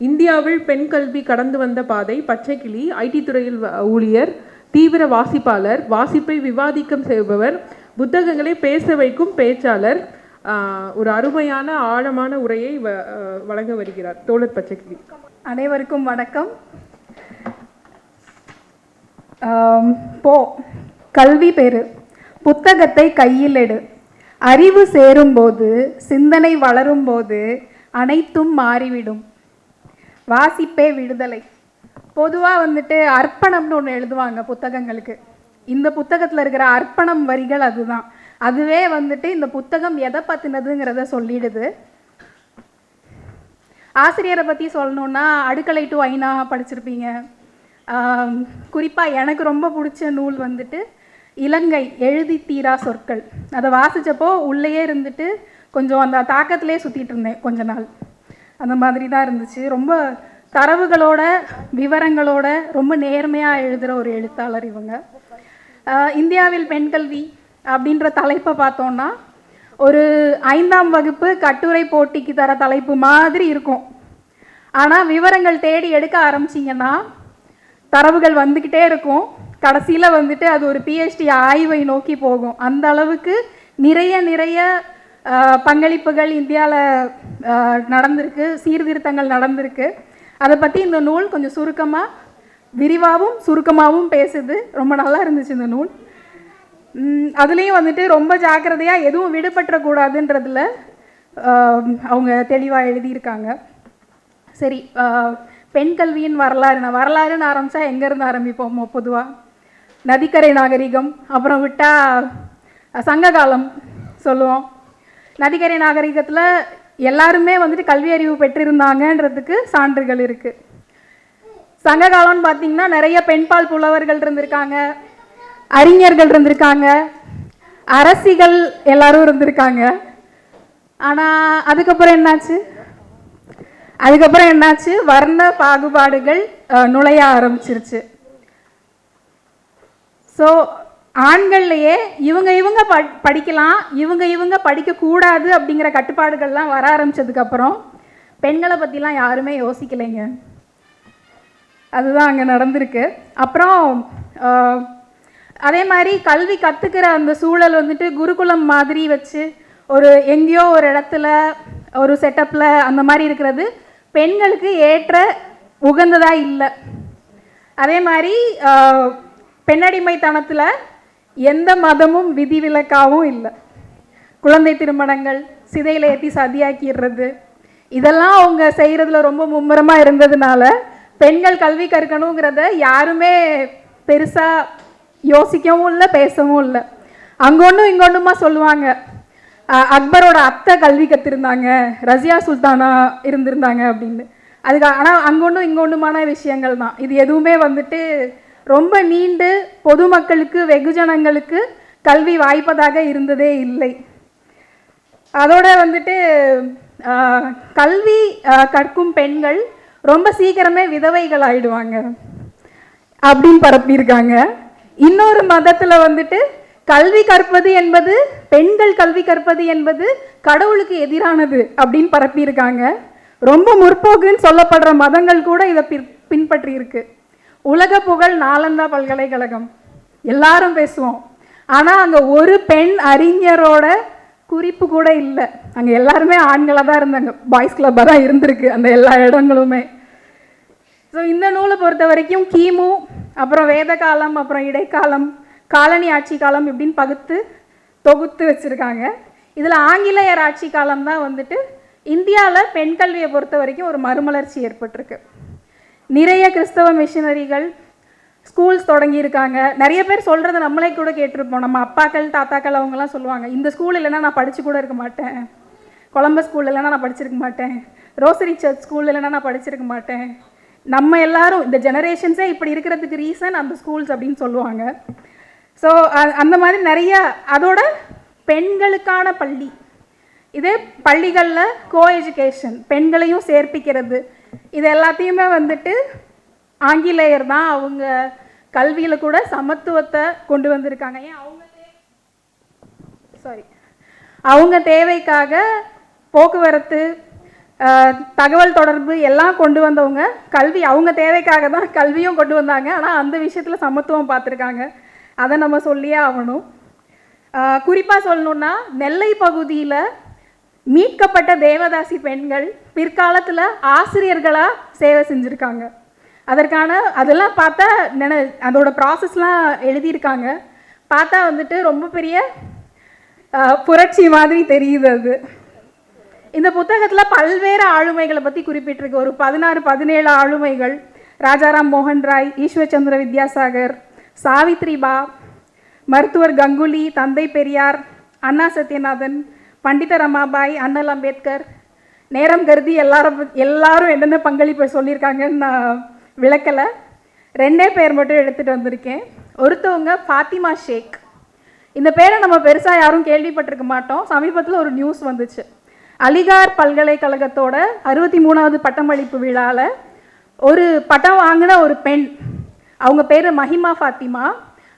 இந்தியாவில் பெண் கல்வி கடந்து வந்த பாதை பச்சைக்கிளி ஐடி துறையில் ஊழியர் தீவிர வாசிப்பாளர் வாசிப்பை விவாதிக்கம் செய்பவர் புத்தகங்களை பேச வைக்கும் பேச்சாளர் ஆஹ், ஒரு அருமையான ஆழமான உரையை வழங்க வருகிறார் தோழர் பச்சைக்கிளி. அனைவருக்கும் வணக்கம். போ. கல்வி பெறு. புத்தகத்தை கையில் எடு. அறிவு சேரும்போது சிந்தனை வளரும்போது அனைத்தும் மாறிவிடும். வாசிப்பே விடுதலை. பொதுவாக வந்துட்டு அர்ப்பணம்னு ஒன்று எழுதுவாங்க புத்தகங்களுக்கு. இந்த புத்தகத்தில் இருக்கிற அர்ப்பணம் வரிகள் அதுதான். அதுவே வந்துட்டு இந்த புத்தகம் எதை பற்றினதுங்கிறத சொல்லிடுது. ஆசிரியரை பற்றி சொல்லணுன்னா அடுக்கலை டு ஐநா படிச்சிருப்பீங்க. குறிப்பாக எனக்கு ரொம்ப பிடிச்ச நூல் வந்துட்டு இலங்கை எழுதி தீரா சொற்கள். அதை வாசித்தப்போ உள்ளேயே இருந்துட்டு கொஞ்சம் அந்த தாக்கத்திலே சுற்றிட்டு இருந்தேன் கொஞ்ச நாள். அந்த மாதிரி தான் இருந்துச்சு. ரொம்ப தரவுகளோட விவரங்களோட ரொம்ப நேர்மையாக எழுதுகிற ஒரு எழுத்தாளர் இவங்க. இந்தியாவில் பெண்கல்வி அப்படின்ற தலைப்பை பார்த்தோன்னா ஒரு ஐந்தாம் வகுப்பு கட்டுரை போட்டிக்கு தர தலைப்பு மாதிரி இருக்கும். ஆனால் விவரங்கள் தேடி எடுக்க ஆரம்பிச்சிங்கன்னா தரவுகள் வந்துக்கிட்டே இருக்கும். கடைசியில் வந்துட்டு அது ஒரு பிஹெச்டி ஆய்வை நோக்கி போகும். அந்த அளவுக்கு நிறைய நிறைய பங்களிப்புகள் இந்தியாவில் நடந்திருக்கு சீர்திருத்தங்கள் நடந்திருக்கு. அதை பற்றி இந்த நூல் கொஞ்சம் சுருக்கமாக விரிவாகவும் சுருக்கமாகவும் பேசுது. ரொம்ப நல்லா இருந்துச்சு இந்த நூல். அதுலேயும் வந்துட்டு ரொம்ப ஜாக்கிரதையாக எதுவும் விடுபற்றக்கூடாதுன்றதுல அவங்க தெளிவாக எழுதியிருக்காங்க. சரி பெண் கல்வியின் வரலாறு. நான் வரலாறுன்னு ஆரம்பித்தா எங்கேருந்து ஆரம்பிப்போம் பொதுவாக நதிக்கரை நாகரிகம் அப்புறம் விட்டால் சங்ககாலம் சொல்லுவோம். நதிக்கரை நாகரிகத்தில் எல்லாருமே வந்துட்டு கல்வி அறிவு பெற்றிருந்தாங்கன்றதுக்கு சான்றுகள் இருக்குது சங்க காலம்னு பார்த்தீங்கன்னா நிறைய பெண்பால் புலவர்கள் இருந்திருக்காங்க அறிஞர்கள் இருந்திருக்காங்க அரசிகள் எல்லாரும் இருந்திருக்காங்க. ஆனால் அதுக்கப்புறம் என்னாச்சு? அதுக்கப்புறம் என்னாச்சு? வர்ண பாகுபாடுகள் நுழைய ஆரம்பிச்சிருச்சு. ஸோ ஆண்கள்லையே இவங்க இவங்க ப படிக்கலாம் இவங்க இவங்க படிக்கக்கூடாது அப்படிங்கிற கட்டுப்பாடுகள்லாம் வர ஆரம்பிச்சதுக்கப்புறம் பெண்களை பற்றிலாம் யாருமே யோசிக்கலைங்க. அதுதான் அங்கே நடந்திருக்கு. அப்புறம் அதே மாதிரி கல்வி கற்றுக்கிற அந்த சூழல் வந்துட்டு குருகுலம் மாதிரி வச்சு ஒரு எங்கேயோ ஒரு இடத்துல ஒரு செட்டப்பில் அந்த மாதிரி இருக்கிறது பெண்களுக்கு ஏற்ற உகந்ததாக இல்லை. அதே மாதிரி பெண்ணடிமைத்தனத்தில் எந்த மதமும் விதிவிலக்காகவும் இல்லை. குழந்தை திருமணங்கள் சிதையில் ஏற்றி சதியாக்கிடுறது. இதெல்லாம் அவங்க செய்கிறதுல ரொம்ப மும்முரமாக இருந்ததுனால பெண்கள் கல்வி கற்கணுங்கிறத யாருமே பெருசாக யோசிக்கவும் இல்லை பேசவும் இல்லை. அங்கொன்றும் இங்கொன்றுமா சொல்லுவாங்க. அக்பரோட அத்தை கல்வி கற்றுருந்தாங்க ரசியா சுல்தானா இருந்திருந்தாங்க அப்படின்னு. அதுக்கு ஆனால் அங்கொன்றும் இங்கொன்றுமான விஷயங்கள் தான். இது எதுவுமே வந்துட்டு ரொம்ப நீண்டு பொதுமக்களுக்கு வெகுஜனங்களுக்கு கல்வி வாய்ப்பதாக இருந்ததே இல்லை. அதோடு வந்துட்டு கல்வி கற்கும் பெண்கள் ரொம்ப சீக்கிரமே விதவைகள் ஆயிடுவாங்க அப்படின்னு பரப்பியிருக்காங்க. இன்னொரு மதத்தில் வந்துட்டு கல்வி கற்பது என்பது பெண்கள் கல்வி கற்பது என்பது கடவுளுக்கு எதிரானது அப்படின்னு பரப்பியிருக்காங்க. ரொம்ப முற்போக்குன்னு சொல்லப்படுற மதங்கள் கூட இதை பின் பின்பற்றி இருக்கு உலக புகழ் நாலந்தா பல்கலைக்கழகம். எல்லாரும் பேசுவோம். ஆனால் அங்கே ஒரு பெண் அறிஞரோட குறிப்பு கூட இல்லை. அங்கே எல்லாருமே ஆண்களாக தான் இருந்தாங்க. பாய்ஸ் கிளப்பாக தான் இருந்திருக்கு அந்த எல்லா இடங்களுமே. ஸோ இந்த நூலை பொறுத்த வரைக்கும் கிமு அப்புறம் வேத காலம் அப்புறம் இடைக்காலம் காலனி ஆட்சி காலம் இப்படின்னு பகுத்து தொகுத்து வச்சுருக்காங்க. இதில் ஆங்கிலேயர் ஆட்சி காலம் தான் வந்துட்டு இந்தியாவில் பெண் கல்வியை பொறுத்த வரைக்கும் ஒரு மறுமலர்ச்சி ஏற்பட்டிருக்கு. நிறைய கிறிஸ்தவ மிஷினரிகள் ஸ்கூல்ஸ் தொடங்கியிருக்காங்க. நிறைய பேர் சொல்கிறத நம்மளே கூட கேட்டிருப்போம். நம்ம அப்பாக்கள் தாத்தாக்கள் அவங்கெல்லாம் சொல்லுவாங்க இந்த ஸ்கூல் இல்லைன்னா நான் படித்து கூட இருக்க மாட்டேன். கொலம்பஸ் ஸ்கூல் இல்லைன்னா நான் படிச்சிருக்க மாட்டேன். ரோசரி சர்ச் ஸ்கூல் இல்லைன்னா நான் படிச்சிருக்க மாட்டேன். நம்ம எல்லாரும் இந்த ஜெனரேஷன்ஸே இப்படி இருக்கிறதுக்கு ரீசன் அந்த ஸ்கூல்ஸ் அப்படின்னு சொல்லுவாங்க. ஸோ அந்த மாதிரி நிறைய அதோட பெண்களுக்கான பள்ளி. இதே பள்ளிகளில் கோ எஜுகேஷன் பெண்களையும் சேர்ப்பிக்கிறது. இது எல்லாத்தையுமே வந்துட்டு ஆங்கிலேயர் தான் அவங்க கல்வியில் கூட சமத்துவத்தை கொண்டு வந்திருக்காங்க. ஏன் அவங்க சாரி அவங்க தேவைக்காக போக்குவரத்து தகவல் தொடர்பு எல்லாம் கொண்டு வந்தவங்க கல்வி அவங்க தேவைக்காக தான் கல்வியும் கொண்டு வந்தாங்க. ஆனால் அந்த விஷயத்தில் சமத்துவம் பார்த்துருக்காங்க. அதை நம்ம சொல்லியே ஆகணும். குறிப்பாக சொல்லணுன்னா நெல்லை பகுதியில் மீட்கப்பட்ட தேவதாசி பெண்கள் பிற்காலத்தில் ஆசிரியர்களாக சேவை செஞ்சுருக்காங்க. அதற்கான அதெல்லாம் பார்த்தா நின அதோட ப்ராசஸ்லாம் எழுதியிருக்காங்க. பார்த்தா வந்துட்டு ரொம்ப பெரிய புரட்சி மாதிரி தெரியுது அது. இந்த புத்தகத்தில் பல்வேறு ஆளுமைகளை பற்றி குறிப்பிட்டிருக்கு. ஒரு பதினாறு பதினேழு ஆளுமைகள். ராஜாராம் மோகன் ராய் ஈஸ்வர்சந்திர வித்யாசாகர் சாவித்ரிபா மருத்துவர் கங்குலி தந்தை பெரியார் அண்ணா சத்யநாதன் பண்டித ரமாபாய் அண்ணல் அம்பேத்கர் நேரம் கருதி எல்லாரும் எல்லாரும் என்னென்ன பங்களிப்பு சொல்லியிருக்காங்கன்னு நான் விளக்கலை. ரெண்டே பேர் மட்டும் எடுத்துகிட்டு வந்திருக்கேன். ஒருத்தவங்க ஃபாத்திமா ஷேக். இந்த பேரை நம்ம பெருசாக யாரும் கேள்விப்பட்டிருக்க மாட்டோம். சமீபத்தில் ஒரு நியூஸ் வந்துச்சு. அலிகார் பல்கலைக்கழகத்தோட அறுபத்தி மூணாவது பட்டமளிப்பு விழாவில் ஒரு பட்டம் வாங்கின ஒரு பெண் அவங்க பேர் மஹிமா ஃபாத்திமா.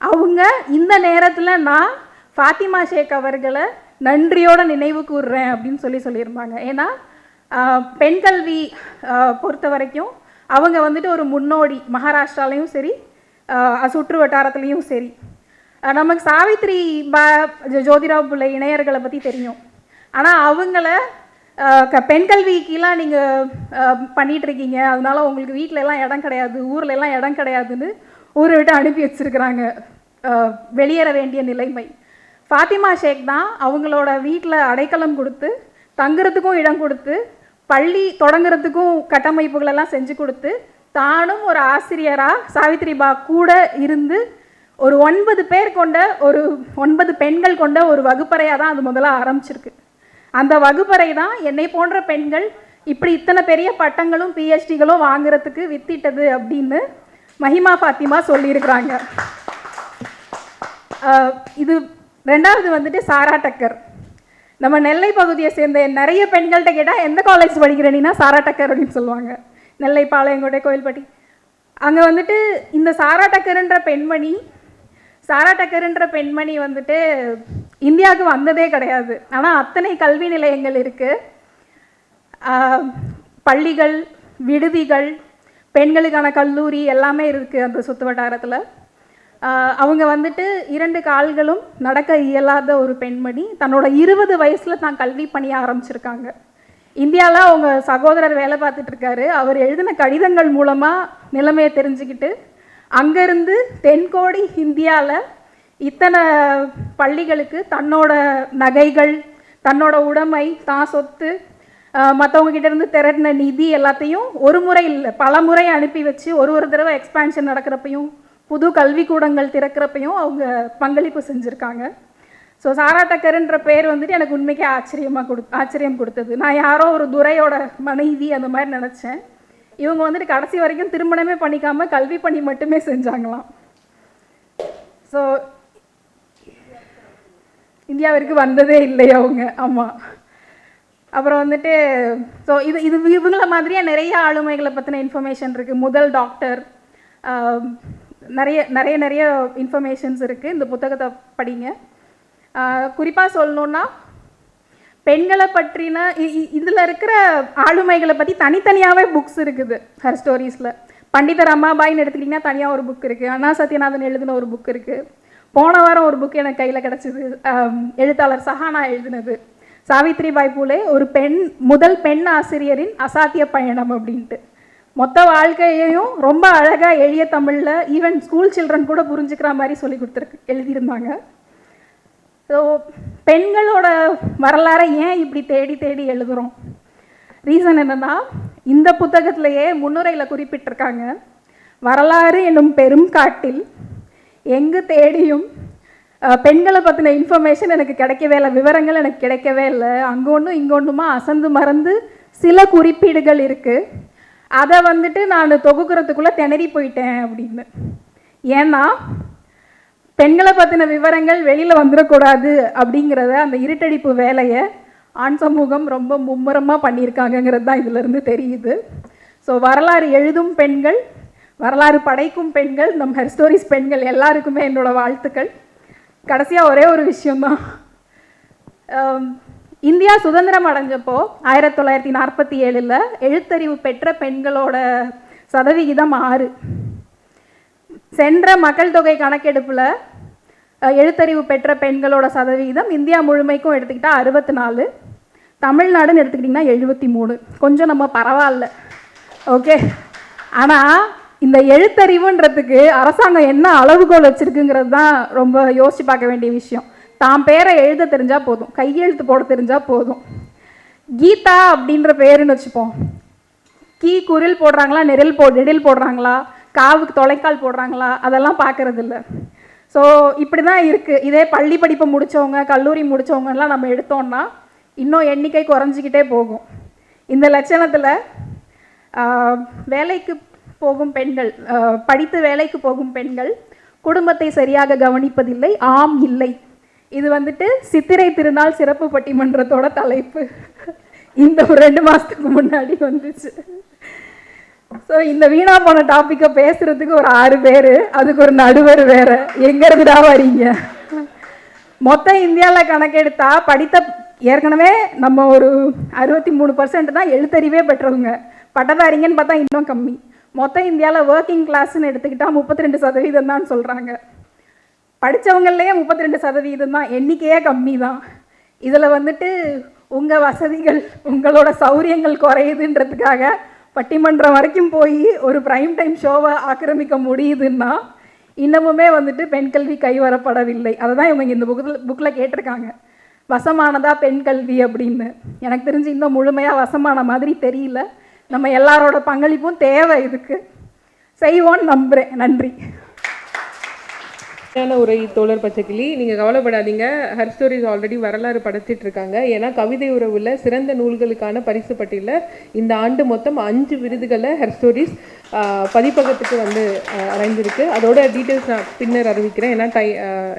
அவங்க இந்த நேரத்தில் நான் ஃபாத்திமா ஷேக் அவர்களை நன்றியோட நினைவு கூறுறேன் அப்படின்னு சொல்லி சொல்லியிருந்தாங்க. ஏன்னா பெண் கல்வி பொறுத்த வரைக்கும் அவங்க வந்துட்டு ஒரு முன்னோடி மகாராஷ்டிராலையும் சரி சுற்று வட்டாரத்துலேயும் சரி. நமக்கு சாவித்ரி பா ஜோதிராவ் புள்ளை இணையர்களை பற்றி தெரியும். ஆனால் அவங்கள க பெண் கல்விக்கெலாம் நீங்கள் பண்ணிகிட்ருக்கீங்க அதனால உங்களுக்கு வீட்டிலலாம் இடம் கிடையாது ஊர்லெலாம் இடம் கிடையாதுன்னு ஊரை விட்டு அனுப்பி வச்சிருக்கிறாங்க. வெளியேற வேண்டிய நிலைமை. ஃபாத்திமா ஷேக் தான் அவங்களோட வீட்டில் அடைக்கலம் கொடுத்து தங்குறதுக்கும் இடம் கொடுத்து பள்ளி தொடங்குறதுக்கும் கட்டமைப்புகளெல்லாம் செஞ்சு கொடுத்து தானும் ஒரு ஆசிரியராக சாவித்ரிபா கூட இருந்து ஒரு ஒன்பது பேர் கொண்ட ஒரு ஒன்பது பெண்கள் கொண்ட ஒரு வகுப்பறையாக தான் அது முதல்ல ஆரம்பிச்சிருக்கு. அந்த வகுப்பறை தான் என்னை போன்ற பெண்கள் இப்படி இத்தனை பெரிய பட்டங்களும் பிஹெச்டிகளும் வாங்குறதுக்கு வித்திட்டது அப்படின்னு மஹிமா ஃபாத்திமா சொல்லியிருக்கிறாங்க. இது ரெண்டாவது வந்துட்டு சாரா டக்கர். நம்ம நெல்லை பகுதியை சேர்ந்த நிறைய பெண்கள்கிட்ட கேட்டால் எந்த காலேஜ் படிக்கிறேன்னா சாரா டக்கர்? அப்படின்னு சொல்லுவாங்க. நெல்லை பாளையங்கோட்டை கோயில்பட்டி. அங்கே வந்துட்டு இந்த சாரா டக்கருன்ற பெண்மணி சாரா டக்கருன்ற பெண்மணி வந்துட்டு இந்தியாவுக்கு வந்ததே கிடையாது. ஆனால் அத்தனை கல்வி நிலையங்கள் இருக்குது பள்ளிகள் விடுதிகள் பெண்களுக்கான கல்லூரி எல்லாமே இருக்குது அந்த சுற்று வட்டாரத்தில். அவங்க வந்துட்டு இரண்டு கால்களும் நடக்க இயலாத ஒரு பெண்மணி. தன்னோட இருபது வயசில் தான் கல்வி பணிய ஆரம்பிச்சிருக்காங்க. இந்தியாவில் அவங்க சகோதரர் வேலை பார்த்துட்டு இருக்காரு. அவர் எழுதின கடிதங்கள் மூலமாக நிலைமையை தெரிஞ்சுக்கிட்டு அங்கேருந்து தென்கோடி இந்தியாவில் இத்தனை பள்ளிகளுக்கு தன்னோட நகைகள் தன்னோட உடைமை தான் சொத்து மற்றவங்க கிட்டேருந்து திரட்டின நிதி எல்லாத்தையும் ஒரு முறை இல்லை பல முறை அனுப்பி வச்சு ஒரு ஒரு தடவை எக்ஸ்பான்ஷன் நடக்கிறப்பையும் புது கல்விக்கூடங்கள் திறக்கிறப்பையும் அவங்க பங்களிப்பு செஞ்சுருக்காங்க. ஸோ சாரா டக்கருன்ற பேர் வந்துட்டு எனக்கு உண்மைக்கே ஆச்சரியமாக கொடு ஆச்சரியம் கொடுத்தது. நான் யாரோ ஒரு துரையோட மனைவி அந்த மாதிரி நினச்சேன். இவங்க வந்துட்டு கடைசி வரைக்கும் திருமணமே பண்ணிக்காமல் கல்வி பணி மட்டுமே செஞ்சாங்களாம். ஸோ இந்தியாவிற்கு வந்ததே இல்லை அவங்க. ஆமாம் அப்புறம் வந்துட்டு ஸோ இது இது இவங்கள மாதிரியே நிறைய ஆளுமைகளை பற்றின இன்ஃபர்மேஷன் இருக்குது முதல் டாக்டர் நிறைய நிறைய நிறைய இன்ஃபர்மேஷன்ஸ் இருக்குது இந்த புத்தகத்தை படிங்க. குறிப்பாக சொல்லணுன்னா பெண்களை பற்றின இதில் இருக்கிற ஆளுமைகளை பற்றி தனித்தனியாகவே புக்ஸ் இருக்குது. ஹர் ஸ்டோரிஸில் பண்டித ரமாபாயின்னு எடுத்துக்கிட்டிங்கன்னா தனியாக ஒரு புக் இருக்குது அண்ணா சத்யநாதன் எழுதின ஒரு புக் இருக்குது போன வாரம் ஒரு புக் எனக்கு கையில் கிடச்சிது. எழுத்தாளர் சஹானா எழுதினது. சாவித்ரிபாய் பூலே ஒரு பெண் முதல் பெண் ஆசிரியரின் அசாத்திய பயணம் அப்படின்ட்டு. மொத்த வாழ்க்கையையும் ரொம்ப அழகாக எளிய தமிழில் ஈவன் ஸ்கூல் சில்ட்ரன் கூட புரிஞ்சுக்கிற மாதிரி சொல்லி கொடுத்துருக்கு எழுதியிருந்தாங்க. ஸோ பெண்களோட வரலாறை ஏன் இப்படி தேடி தேடி எழுதுகிறோம் ரீசன் என்னன்னா இந்த புத்தகத்திலேயே முன்னுரையில் குறிப்பிட்டிருக்காங்க வரலாறு என்னும் பெரும் காட்டில் எங்கு தேடியும் பெண்களை பற்றின இன்ஃபர்மேஷன் எனக்கு கிடைக்கவே இல்லை விவரங்கள் எனக்கு கிடைக்கவே இல்லை அங்கொன்றும் இங்கொன்றுமா அசந்து மறந்து சில குறிப்பீடுகள் இருக்குது அதை வந்துட்டு நான் தொகுக்கிறதுக்குள்ளே திணறி போயிட்டேன் அப்படின்னு. ஏன்னா பெண்களை பற்றின விவரங்கள் வெளியில் வந்துடக்கூடாது அப்படிங்கிறத அந்த இருட்டடிப்பு வேலையை ஆண் சமூகம் ரொம்ப மும்முரமாக பண்ணியிருக்காங்கங்கிறது தான் இதிலிருந்து தெரியுது. ஸோ வரலாறு எழுதும் பெண்கள் வரலாறு படைக்கும் பெண்கள் நம் ஹெர்ஸ்டோரிஸ் பெண்கள் எல்லாருக்குமே என்னோடய வாழ்த்துக்கள். கடைசியாக ஒரே ஒரு விஷயந்தான் இந்தியா சுதந்திரம் அடைஞ்சப்போ ஆயிரத்தி தொள்ளாயிரத்தி நாற்பத்தி ஏழில் எழுத்தறிவு பெற்ற பெண்களோட சதவிகிதம் ஆறு. சென்ற மக்கள் தொகை கணக்கெடுப்பில் எழுத்தறிவு பெற்ற பெண்களோட சதவிகிதம் இந்தியா முழுமைக்கும் எடுத்துக்கிட்டால் அறுபத்தி நாலு தமிழ்நாடுன்னு எடுத்துக்கிட்டிங்கன்னா எழுபத்தி மூணு. கொஞ்சம் நம்ம பரவாயில்ல. ஓகே. ஆனால் இந்த எழுத்தறிவுன்றதுக்கு அரசாங்கம் என்ன அளவுகோல் வச்சுருக்குங்கிறது தான் ரொம்ப யோசிச்சு பார்க்க வேண்டிய விஷயம். தான் பேரை எழுத தெரிஞ்சால் போதும். கையெழுத்து போட தெரிஞ்சால் போதும். கீதா அப்படின்ற பேருன்னு வச்சுப்போம். கீ குரில் போடுறாங்களா நெரில் போ நெடில் போடுறாங்களா காவுக்கு தொலைக்கால் போடுறாங்களா அதெல்லாம் பார்க்கறது ஸோ இப்படி தான் இருக்குது இதே பள்ளி படிப்பை முடித்தவங்க கல்லூரி முடித்தவங்கலாம் நம்ம எடுத்தோம்னா இன்னும் எண்ணிக்கை குறைஞ்சிக்கிட்டே போகும். இந்த லட்சணத்தில் வேலைக்கு போகும் பெண்கள் படித்து வேலைக்கு போகும் பெண்கள் குடும்பத்தை சரியாக கவனிப்பதில்லை. ஆம் இல்லை. இது வந்துட்டு சித்திரை திருநாள் சிறப்பு பட்டிமன்றத்தோட தலைப்பு. இந்த ஒரு ரெண்டு மாதத்துக்கு முன்னாடி வந்துச்சு. ஸோ இந்த வீணா போன டாப்பிக்கை பேசுறதுக்கு ஒரு ஆறு பேர் அதுக்கு ஒரு நடுவர் வேற. எங்க இருந்துடா வரீங்க? மொத்த இந்தியாவில் கணக்கெடுத்தா படித்த ஏற்கனவே நம்ம ஒரு அறுபத்தி மூணு பர்சன்ட் தான் எழுத்தறிவே பெற்றவங்க. பட்டதாரிங்கன்னு பார்த்தா இன்னும் கம்மி. மொத்த இந்தியாவில் ஒர்க்கிங் கிளாஸ்னு எடுத்துக்கிட்டால் முப்பத்தி ரெண்டு சதவீதம் தான் சொல்கிறாங்க படித்தவங்களையே முப்பத்தி ரெண்டு சதவீதம் தான். எண்ணிக்கையே கம்மி தான். இதில் வந்துட்டு உங்கள் வசதிகள் உங்களோட சௌரியங்கள் குறையுதுன்றதுக்காக பட்டிமன்றம் வரைக்கும் போய் ஒரு ப்ரைம் டைம் ஷோவை ஆக்கிரமிக்க முடியுதுன்னா இன்னமுமே வந்துட்டு பெண் கல்வி கைவரப்படவில்லை. அதை தான் இவங்க இந்த புக்கில் புக்கில் கேட்டிருக்காங்க. வசமானதா பெண் கல்வி அப்படின்னு. எனக்கு தெரிஞ்சு இன்னும் முழுமையாக வசமான மாதிரி தெரியல. நம்ம எல்லாரோட பங்களிப்பும் தேவை இதுக்கு. செய்வோன்னு நம்புகிறேன் நன்றி. சரியான உரை தோழர் பச்சைக்கிளி. நீங்கள் கவலைப்படாதீங்க. ஹர் ஸ்டோரிஸ் ஆல்ரெடி வரலாறு படைச்சிட்டு இருக்காங்க ஏன்னா கவிதை உறவில் சிறந்த நூல்களுக்கான பரிசு பட்டியலில் இந்த ஆண்டு மொத்தம் அஞ்சு விருதுகளை ஹர் ஸ்டோரிஸ் பதிப்பகத்துக்கு வந்து அடைஞ்சிருக்கு அதோட டீட்டெயில்ஸ் நான் பின்னர் அறிவிக்கிறேன். ஏன்னா டை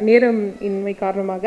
நேரம் இன்மை காரணமாக.